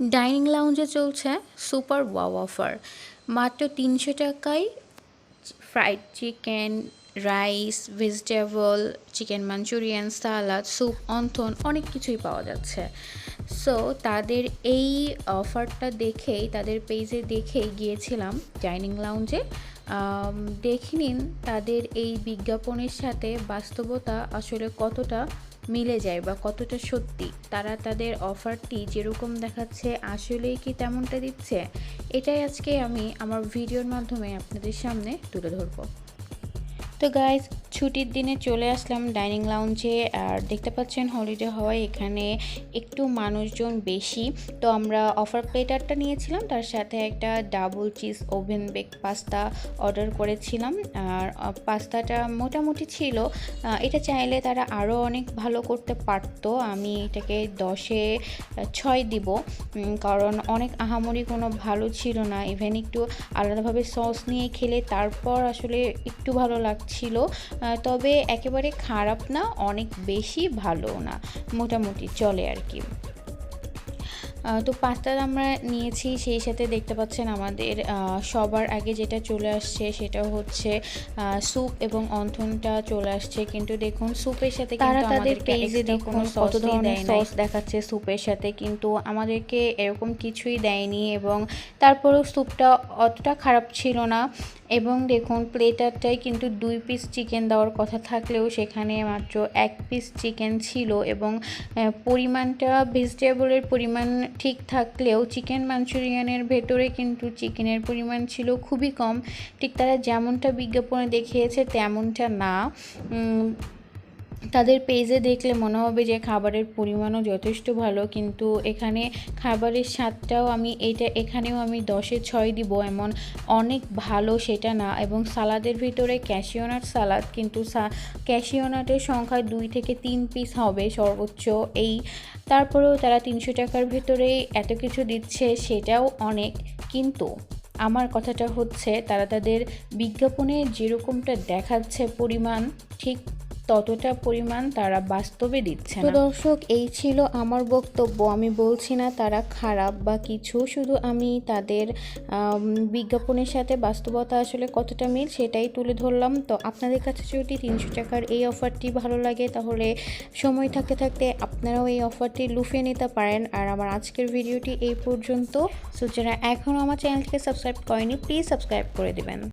Dining লাউঞ্জে চলছে super wow offer. মাত্র তিনশো টাকায় fried chicken, rice, vegetable, chicken manchurian, salad, soup, wonton, অনেক কিছুই পাওয়া যাচ্ছে। সো তাদের এই অফারটা দেখেই, তাদের পেজে দেখেই গিয়েছিলাম ডাইনিং লাউঞ্জে। দেখে নিন তাদের এই বিজ্ঞাপনের সাথে বাস্তবতা আসলে কতটা মিলে যায় বা কতটা সত্যি, তারা তাদের অফারটি যেরকম দেখাচ্ছে আসলেই কি তেমনটা দিচ্ছে? এটাই আজকে আমি আমার ভিডিওর মাধ্যমে আপনাদের সামনে তুলে ধরব। তো গাইজ ছুটির দিনে চলে আসলাম ডাইনিং লাউঞ্জে। আর দেখতে পাচ্ছেন হলিডে হওয়ায় এখানে একটু মানুষজন বেশি। তো আমরা অফার প্লেটারটা নিয়েছিলাম, তার সাথে একটা double cheese oven bake pasta order করেছিলাম। আর পাস্তাটা মোটামুটি ছিল। এটা চাইলে তারা আরও অনেক ভালো করতে পারতো। আমি এটাকে দশে ছয় দিব। কারণ অনেক আহামরি কোনো ভালো ছিল না। ইভেন একটু আলাদাভাবে সস নিয়ে খেলে তারপর আসলে একটু ভালো লাগছিল। তবে একেবারে খারাপ না অনেক বেশি ভালো না মোটামুটি চলে আর কি। তো পাস্তা আমরা নিয়েছি সেই সাথে দেখতে পাচ্ছেন আমাদের সবার আগে যেটা চলে আসছে সেটা হচ্ছে স্যুপ এবং অন্থনটা চলে আসছে। কিন্তু দেখুন স্যুপের সাথে তারা তাদের পেজে দেখুন কত ধরনের সস দেখাচ্ছে স্যুপের সাথে কিন্তু আমাদেরকে এরকম কিছুই দেয়নি এবং তারপরেও স্যুপটা অতটা খারাপ ছিল না। এবং দেখুন প্লেটারটায় কিন্তু দুই পিস চিকেন দেওয়ার কথা থাকলেও সেখানে মাত্র এক পিস চিকেন ছিল এবং পরিমাণটা ভেজিটেবলের পরিমাণ ঠিক থাকলেও চিকেন মাঞ্চুরিয়ানের ভেতরে কিন্তু চিকেনের পরিমাণ ছিল খুবই কম। ঠিক তারা যেমনটা বিজ্ঞাপনে দেখিয়েছে, তেমনটা না। তাদের পেজে দেখলে মনে হবে যে খাবারের পরিমাণও যথেষ্ট ভালো, কিন্তু এখানে খাবারের স্বাদটাও আমি এটা এখানেও আমি দশে ছয় দিব এমন অনেক ভালো সেটা না। এবং সালাদের ভিতরে ক্যাশিওনাট সালাদ কিন্তু ক্যাশিওনাটের সংখ্যা দুই থেকে তিন পিস হবে সর্বোচ্চ এই। তারপরেও তারা তিনশো টাকার ভিতরে এত কিছু দিচ্ছে সেটাও অনেক, কিন্তু আমার কথাটা হচ্ছে তারা তাদের বিজ্ঞাপনে যেরকমটা দেখাচ্ছে পরিমাণ, ঠিক ততটা পরিমাণ তারা বাস্তবে দিচ্ছে তো দর্শক, এই ছিল আমার বক্তব্য। আমি বলছি না তারা খারাপ বা কিছু, শুধু আমি তাদের বিজ্ঞাপনের সাথে বাস্তবতা আসলে কতটা মিল সেটাই তুলে ধরলাম। তো আপনাদের কাছে যদি তিনশো টাকার এই অফারটি ভালো লাগে, তাহলে সময় থাকতে থাকতে আপনারাও এই অফারটি লুফে নিতে পারেন। আর আমার আজকের ভিডিওটি এই পর্যন্ত। সো যারা এখনও আমার চ্যানেলটিকে সাবস্ক্রাইব করেনি, প্লিজ সাবস্ক্রাইব করে দেবেন।